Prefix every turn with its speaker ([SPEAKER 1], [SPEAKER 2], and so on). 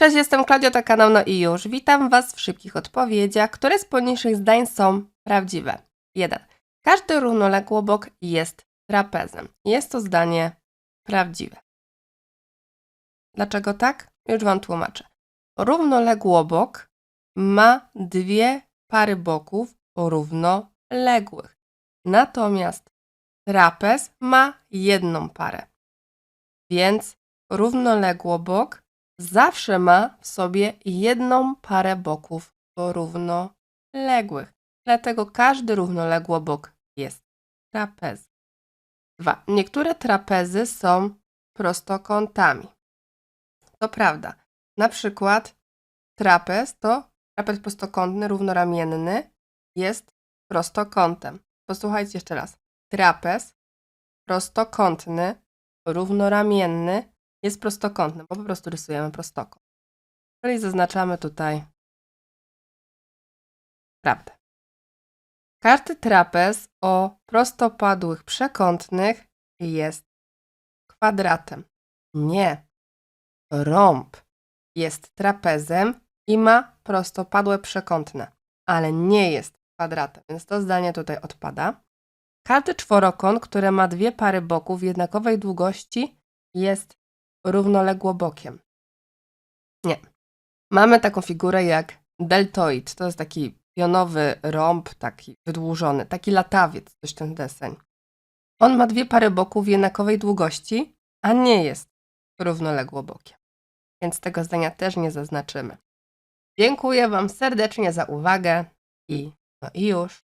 [SPEAKER 1] Cześć, jestem Klaudia, to kanał No i już. Witam Was w szybkich odpowiedziach, które z poniższych zdań są prawdziwe. 1. Każdy równoległobok jest trapezem. Jest to zdanie prawdziwe. Dlaczego tak? Już Wam tłumaczę. Równoległobok ma dwie pary boków równoległych. Natomiast trapez ma jedną parę. Więc równoległobok zawsze ma w sobie jedną parę boków równoległych. Dlatego każdy równoległobok jest trapezem. 2. Niektóre trapezy są prostokątami. To prawda. Na przykład trapez to trapez prostokątny, równoramienny jest prostokątem. Posłuchajcie jeszcze raz. Trapez prostokątny, równoramienny jest prostokątny, bo po prostu rysujemy prostokąt. Czyli zaznaczamy tutaj prawdę. Każdy trapez o prostopadłych przekątnych jest kwadratem. Nie. Rąb jest trapezem i ma prostopadłe przekątne, ale nie jest kwadratem, więc to zdanie tutaj odpada. Każdy czworokąt, który ma dwie pary boków jednakowej długości, jest równoległobokiem. Nie. Mamy taką figurę jak deltoid. To jest taki pionowy rąb, taki wydłużony, taki latawiec, coś ten deseń. On ma dwie pary boków jednakowej długości, a nie jest równoległobokiem. Więc tego zdania też nie zaznaczymy. Dziękuję Wam serdecznie za uwagę i no i już.